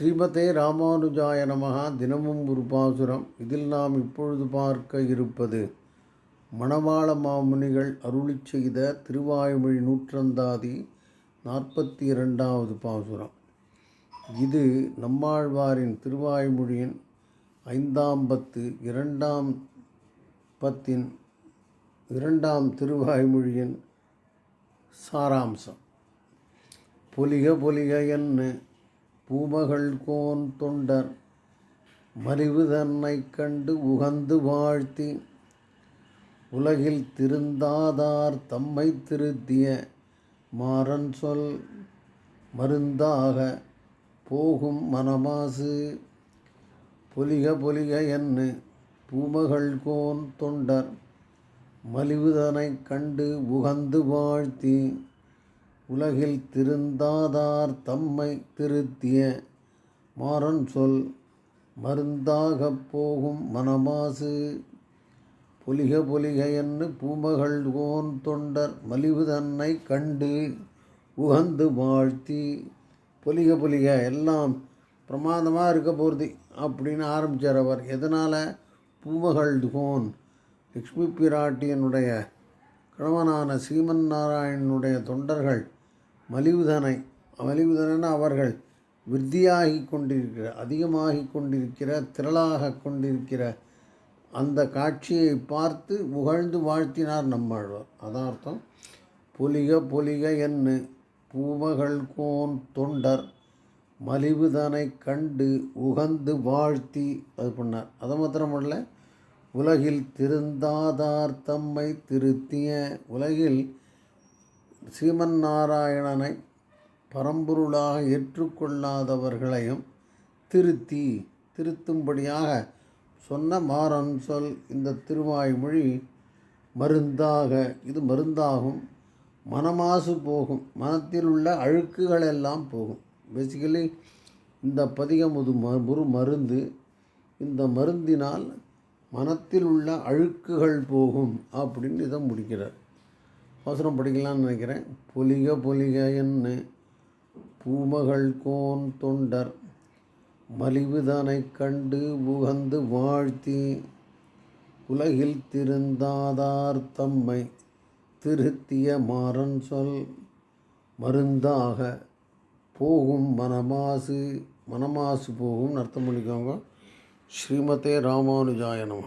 ஸ்ரீமதே ராமானுஜாய நமகா தினமும் ஒரு பாசுரம் இதில் நாம் இப்பொழுது பார்க்க இருப்பது மணவாள மாமுனிகள் அருளி செய்த திருவாய்மொழி நூற்றந்தாதி நாற்பத்தி இரண்டாவது பாசுரம். இது நம்மாழ்வாரின் திருவாய்மொழியின் ஐந்தாம் பத்து இரண்டாம் பத்தின் இரண்டாம் திருவாய்மொழியின் சாராம்சம். பொலிக பொலிக என்ன பூமகள் கோன் தொண்டர் மறிவு தன்னை கண்டு உகந்து வாழ்த்தி உலகில் திருந்தாதார் தம்மை திருத்திய மாறன் சொல் மருந்தாக போகும் மனமாசு. பொலிக பொலிக என்னு பூமகள் கோன் தொண்டர் மலிவுதனைக் கண்டு உகந்து வாழ்த்தி உலகில் திருந்தாதார் தம்மை திருத்திய மாறன் சொல் மருந்தாகப் போகும் மனமாசு பொலிக பொலிக என்று பூமகள் கோன் தொண்டர் மலிவு தன்னை கண்டு உகந்து வாழ்த்தி பொலிக பொலிக எல்லாம் பிரமாதமாக இருக்க போகிறது அப்படின்னு ஆரம்பித்தார் அவர். எதனால்? பூமகள் கோன் லக்ஷ்மி பிராட்டியனுடைய கணவனான சீமன் நாராயணனுடைய தொண்டர்கள் மலிவுதனை. மலிவுதன அவர்கள் விருத்தியாகி கொண்டிருக்கிற அதிகமாகி கொண்டிருக்கிற திரளாக கொண்டிருக்கிற அந்த காட்சியை பார்த்து புகழ்ந்து வாழ்த்தினார் நம்மாழ்வார். அதான் அர்த்தம் பொலிக பொலிக என்று பூமகள் கோன் தொண்டர் மலிவுதனை கண்டு உகந்து வாழ்த்தி அது பண்ணார். அது மாத்திரமல்ல உலகில் திருந்தாதார் தம்மை திருத்திய உலகில் சீமன் நாராயணனை பரம்பொருளாக ஏற்றுக்கொள்ளாதவர்களையும் திருத்தி திருத்தும்படியாக சொன்ன மாறன் சொல் இந்த திருவாய்மொழி. மருந்தாக இது மருந்தாகும் மனமாசு போகும் மனத்தில் உள்ள அழுக்குகள் எல்லாம் போகும். பேசிக்கலி இந்த பதிகம் ஒரு ஒரு மருந்து. இந்த மருந்தினால் மனத்தில் உள்ள அழுக்குகள் போகும் அப்படின்னு இதை முடிக்கிறார். அவசரம் படிக்கலாம்னு நினைக்கிறேன். பொலிக பொலிக என்ன பூமகள் கோன் தொண்டர் மலிவுதனை கண்டு உகந்து வாழ்த்தி உலகில் திருந்தாதார் தம்மை திருத்திய மாறன் சொல் மருந்தாக போகும் மனமாசு மனமாசு போகும் அர்த்தம் பண்ணிக்கோங்க. ஸ்ரீமதே ராமானுஜாயனம்